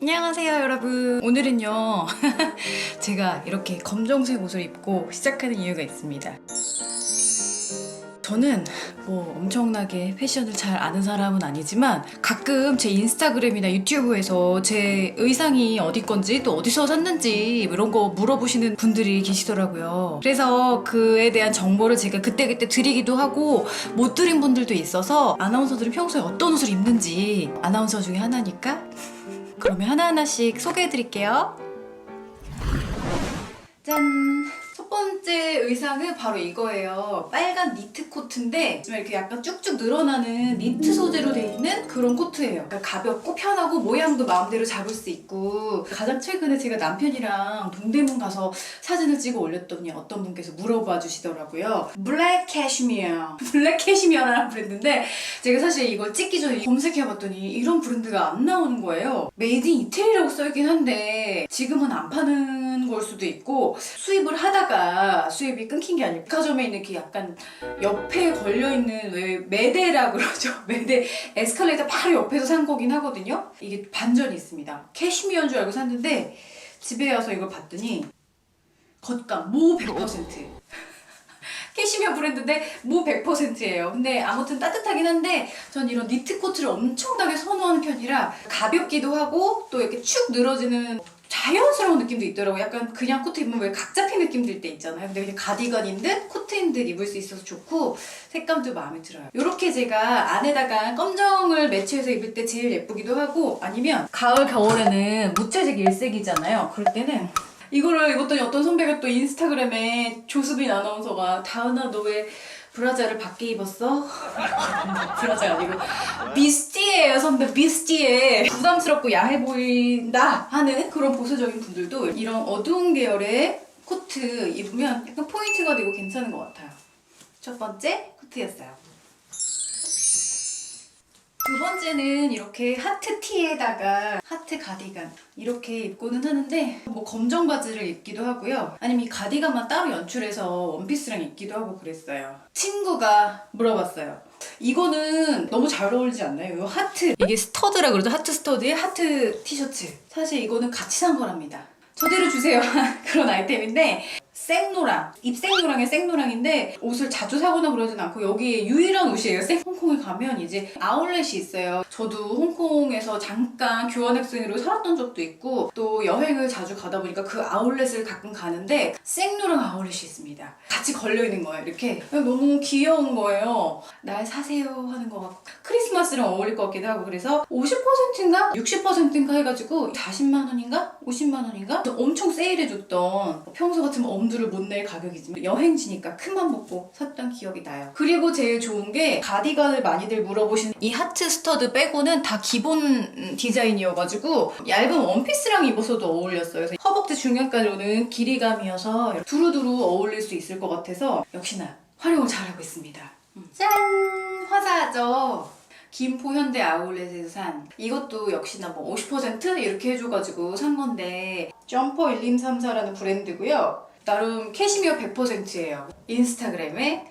안녕하세요 여러분 오늘은요 제가 이렇게 검정색 옷을 입고 시작하는 이유가 있습니다 저는 뭐 엄청나게 패션을 잘 아는 사람은 아니지만 가끔 제 인스타그램이나 유튜브에서 제 의상이 어디 건지 또 어디서 샀는지 뭐 이런 거 물어보시는 분들이 계시더라고요. 그래서 그에 대한 정보를 제가 그때그때 드리기도 하고 못 드린 분들도 있어서 아나운서들이 평소에 어떤 옷을 입는지 아나운서 중에 하나니까 그러면 하나하나씩 소개해드릴게요. 짠! 첫 번째 의상은 바로 이거예요. 빨간 니트 코트인데 좀 이렇게 약간 쭉쭉 늘어나는 니트 소재로 돼 있는 그런 코트예요. 그러니까 가볍고 편하고 모양도 마음대로 잡을 수 있고 가장 최근에 제가 남편이랑 동대문 가서 사진을 찍어 올렸더니 어떤 분께서 물어봐 주시더라고요. 블랙 캐시미어. 블랙 캐시미어라는 브랜드인데 제가 사실 이걸 찍기 전에 검색해봤더니 이런 브랜드가 안 나오는 거예요. 메이드 인 이태리라고 써있긴 한데 지금은 안 파는 걸 수도 있고 수입을 하다가 수입이 끊긴 게 아니고 백화점에 있는 그 약간 옆에 걸려 있는 왜 매대라 그러죠. 매대 에스컬레이터 바로 옆에서 산 거긴 하거든요. 이게 반전이 있습니다. 캐시미어인 줄 알고 샀는데 집에 와서 이걸 봤더니 겉감 모 100%. 캐시미어 브랜드인데 모 100%예요. 근데 아무튼 따뜻하긴 한데 전 이런 니트 코트를 엄청나게 선호하는 편이라 가볍기도 하고 또 이렇게 축 늘어지는 자연스러운 느낌도 있더라고요. 약간 그냥 코트 입으면 왜 각 잡힌 느낌 들 때 있잖아요. 근데 그냥 가디건인 듯 코트인 듯 입을 수 있어서 좋고 색감도 마음에 들어요. 이렇게 제가 안에다가 검정을 매치해서 입을 때 제일 예쁘기도 하고 아니면 가을 겨울에는 무채색 일색이잖아요. 그럴 때는 이거를 입었더니 어떤 선배가 또 인스타그램에 조수빈 아나운서가 다은아 너왜 브라자를 밖에 입었어? 브라자 아니고. 비스티예요 선배 비스티에 부담스럽고 야해 보인다 하는 그런 보수적인 분들도 이런 어두운 계열의 코트 입으면 약간 포인트가 되고 괜찮은 것 같아요. 첫 번째 코트였어요 두 번째는 이렇게 하트 티에다가 하트 가디건 이렇게 입고는 하는데 뭐 검정 바지를 입기도 하고요. 아니면 이 가디건만 따로 연출해서 원피스랑 입기도 하고 그랬어요. 친구가 물어봤어요. 이거는 너무 잘 어울리지 않나요? 이 하트 이게 스터드라 그러죠. 하트 스터드에 하트 티셔츠. 사실 이거는 같이 산 거랍니다. 저대로 주세요. 그런 아이템인데 생노랑 입생노랑의 생노랑인데 옷을 자주 사거나 그러진 않고 여기 유일한 옷이에요. 생 홍콩에 가면 이제 아울렛이 있어요. 저도 홍콩에서 잠깐 교환학생으로 살았던 적도 있고 또 여행을 자주 가다 보니까 그 아울렛을 가끔 가는데 생노랑 아울렛이 있습니다. 같이 걸려 있는 거예요. 이렇게 너무 귀여운 거예요. 날 사세요 하는 거 같고 크리스마스랑 어울릴 것 같기도 하고 그래서 50%인가 60%인가 해가지고 40만 원인가 50만 원인가 엄청 세일해줬던 평소 같으면 엄두 를 못 낼 가격이지만 여행지니까 큰맘 먹고 샀던 기억이 나요. 그리고 제일 좋은 게 가디건을 많이들 물어보시는 이 하트 스터드 빼고는 다 기본 음, 디자인이어가지고 얇은 원피스랑 입어서도 어울렸어요. 그래서 허벅지 중간까지는 길이감이어서 두루두루 어울릴 수 있을 것 같아서 역시나 활용을 잘하고 있습니다. 음. 짠! 화사하죠? 김포 현대 아울렛에서 산 이것도 역시나 뭐 50% 이렇게 해줘가지고 산 건데 점퍼 1234라는 브랜드고요 나름 캐시미어 100%예요. 인스타그램에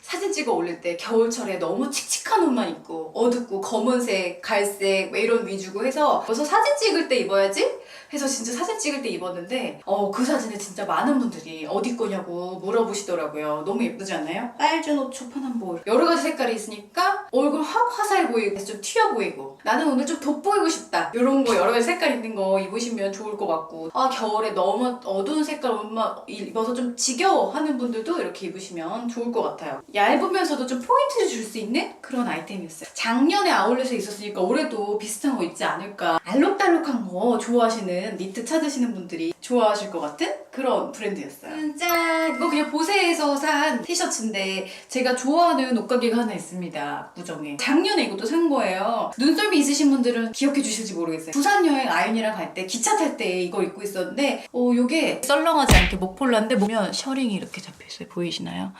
사진 찍어 올릴 때 겨울철에 너무 칙칙한 옷만 입고 어둡고 검은색, 갈색 뭐 이런 위주고 해서 그래서 사진 찍을 때 입어야지 해서 진짜 사진 찍을 때 입었는데 어 그 사진에 진짜 많은 분들이 어디 거냐고 물어보시더라고요. 너무 예쁘지 않나요? 빨준 옷, 초판한볼 여러 가지 색깔이 있으니까 얼굴 확 화사해 보이고 좀 튀어 보이고 나는 오늘 좀 돋보이고 싶다 이런 거 여러 가지 색깔 있는 거 입으시면 좋을 것 같고 아 겨울에 너무 어두운 색깔 옷만 입어서 좀 지겨워 하는 분들도 이렇게 입으시면 좋을 것 같아요. 얇으면서도 좀 포인트를 줄 수 있는 그런 아이템이었어요. 작년에 아울렛에 있었으니까 올해도 비슷한 거 있지 않을까. 알록달록한 거 좋아하시는 니트 찾으시는 분들이 좋아하실 것 같은 그런 브랜드였어요. 짠! 이거 그냥 보세에서 산 티셔츠인데 제가 좋아하는 옷가게가 하나 있습니다. 무정에. 작년에 이것도 산 거예요. 눈썰미 있으신 분들은 기억해 주실지 모르겠어요. 부산 여행 아윤이랑 갈 때 기차 탈 때 이걸 입고 있었는데 어 요게 썰렁하지 않게 목폴라인데 보면 셔링이 이렇게 잡혀있어요. 보이시나요?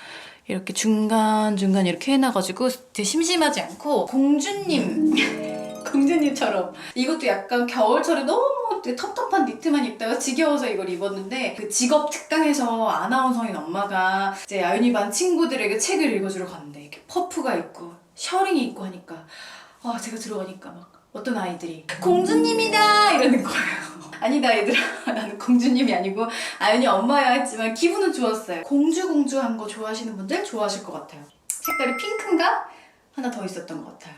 이렇게 중간중간 이렇게 해놔가지고 되게 심심하지 않고 공주님 공주님처럼 이것도 약간 겨울철에 너무 되게 텁텁한 니트만 입다가 지겨워서 이걸 입었는데 그 직업 특강에서 아나운서인 엄마가 이제 아윤이 반 친구들에게 책을 읽어주러 갔는데 이렇게 퍼프가 있고 셔링이 있고 하니까 아 제가 들어가니까 막 어떤 아이들이 공주님이다 이러는 거예요. 아니다 얘들아 나는 공주님이 아니고 아연이 엄마야 했지만 기분은 좋았어요. 공주 공주 한 거 좋아하시는 분들 좋아하실 것 같아요. 색깔이 핑크인가 하나 더 있었던 것 같아요.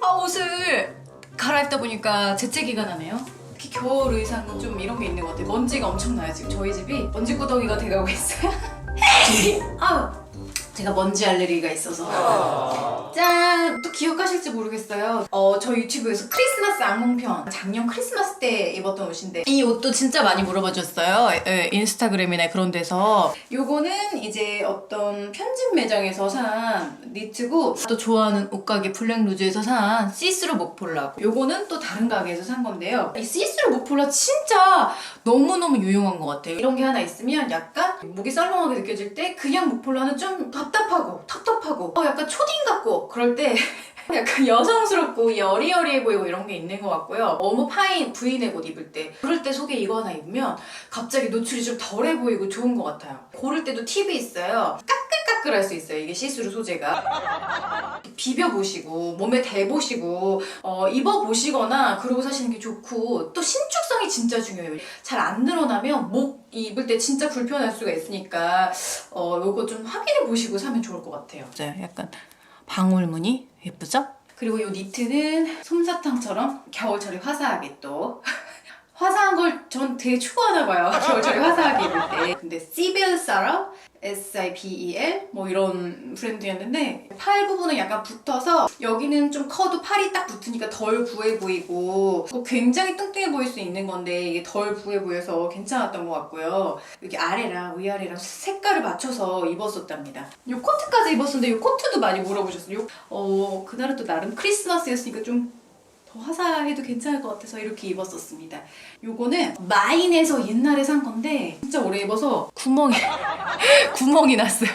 아 옷을 갈아입다 보니까 재채기가 나네요. 특히 겨울 의상은 좀 이런 게 있는 것 같아요. 먼지가 엄청 나요 지금 저희 집이 먼지 구덩이가 돼가고 있어요. 아우 제가 먼지 알레르기가 있어서 짠! 또 기억하실지 모르겠어요. 어, 저 유튜브에서 크리스마스 악몽편 작년 크리스마스 때 입었던 옷인데 이 옷도 진짜 많이 물어봐 주셨어요. 예, 인스타그램이나 그런 데서 요거는 이제 어떤 편집 매장에서 산 니트고 또 좋아하는 옷가게 블랙루즈에서 산 시스루 목폴라 요거는 또 다른 가게에서 산 건데요. 이 시스루 목폴라 진짜 너무너무 유용한 것 같아요. 이런 게 하나 있으면 약간 목이 썰렁하게 느껴질 때 그냥 목폴라는 좀 답답하고 텁텁하고 어, 약간 초딩 같고 그럴 때 약간 여성스럽고 여리여리해 보이고 이런 게 있는 것 같고요. 너무 파인 부인의 옷 입을 때 그럴 때 속에 이거 하나 입으면 갑자기 노출이 좀 덜해 보이고 좋은 것 같아요. 고를 때도 팁이 있어요. 까끌까끌할 수 있어요. 이게 시스루 소재가. 비벼보시고 몸에 대보시고 어, 입어보시거나 그러고 사시는 게 좋고 또 신축성이 진짜 중요해요. 잘 안 늘어나면 목 입을 때 진짜 불편할 수가 있으니까 어, 요거 좀 확인해 보시고 사면 좋을 것 같아요. 네, 약간 방울무늬 예쁘죠? 그리고 이 니트는 솜사탕처럼 겨울철에 화사하게 또 화사한 걸 전 되게 추구하나 봐요. 겨울철에 화사하게 입을 때. 근데 시벨 사라 S-I-B-E-L 뭐 이런 브랜드였는데 팔 부분은 약간 붙어서 여기는 좀 커도 팔이 딱 붙으니까 덜 부해 보이고 뭐 굉장히 뚱뚱해 보일 수 있는 건데 이게 덜 부해 보여서 괜찮았던 것 같고요. 여기 아래랑 위아래랑 색깔을 맞춰서 입었었답니다. 이 코트까지 입었었는데 이 코트도 많이 물어보셨어요. 요- 어 그날은 또 나름 크리스마스였으니까 좀 더 화사해도 괜찮을 것 같아서 이렇게 입었었습니다. 요거는 마인에서 옛날에 산 건데 진짜 오래 입어서 구멍이 구멍이 났어요.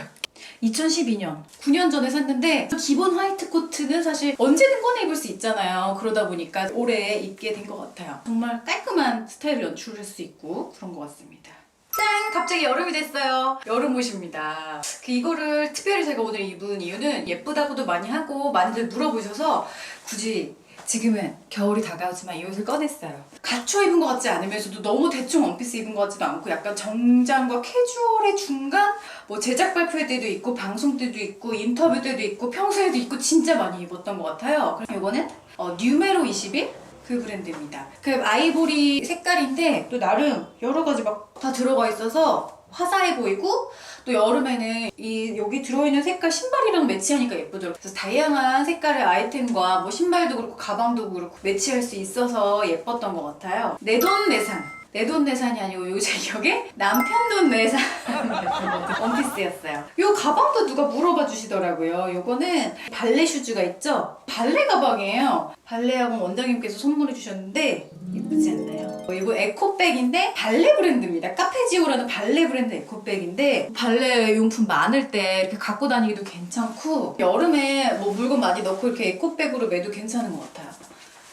2012년 9년 전에 샀는데 기본 화이트 코트는 사실 언제든 꺼내 입을 수 있잖아요. 그러다 보니까 올해 입게 된 것 같아요. 정말 깔끔한 스타일을 연출할 수 있고 그런 것 같습니다. 짠! 갑자기 여름이 됐어요. 여름 옷입니다. 그 이거를 특별히 제가 오늘 입은 이유는 예쁘다고도 많이 하고 많이들 물어보셔서 굳이 지금은 겨울이 다가오지만 이 옷을 꺼냈어요. 갖춰 입은 것 같지 않으면서도 너무 대충 원피스 입은 것 같지도 않고 약간 정장과 캐주얼의 중간? 뭐 제작 발표 때도 있고 방송 때도 있고 인터뷰 때도 있고 평소에도 있고 진짜 많이 입었던 것 같아요. 그럼 이거는 어, 뉴메로 21? 그 브랜드입니다. 그 아이보리 색깔인데 또 나름 여러 가지 막 다 들어가 있어서 화사해 보이고 또 여름에는 이 여기 들어있는 색깔 신발이랑 매치하니까 예쁘더라고요. 그래서 다양한 색깔의 아이템과 뭐 신발도 그렇고 가방도 그렇고 매치할 수 있어서 예뻤던 것 같아요. 내 돈 내산. 내 돈 내산이 아니고 요새 기억에 남편 돈 내산 원피스였어요. 요 가방도 누가 물어봐 주시더라고요. 요거는 발레 슈즈가 있죠? 발레 가방이에요. 발레학원 원장님께서 선물해 주셨는데 예쁘지 않나요? 어, 이거 에코백인데 발레 브랜드입니다. 카페지오라는 발레 브랜드 에코백인데 발레 용품 많을 때 이렇게 갖고 다니기도 괜찮고 여름에 뭐 물건 많이 넣고 이렇게 에코백으로 매도 괜찮은 것 같아요.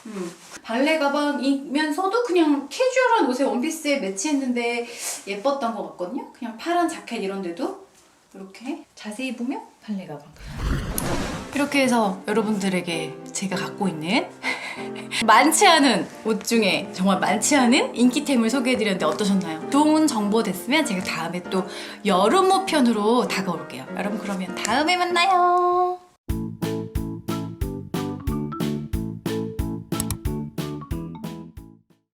음. 발레 가방이면서도 그냥 캐주얼한 옷에 원피스에 매치했는데 예뻤던 것 같거든요. 그냥 파란 자켓 이런 데도 이렇게 자세히 보면 발레 가방. 이렇게 해서 여러분들에게 제가 갖고 있는 많지 않은 옷 중에 정말 많지 않은 인기템을 소개해드렸는데 어떠셨나요? 좋은 정보 됐으면 제가 다음에 또 여름옷 편으로 다가올게요. 여러분 그러면 다음에 만나요.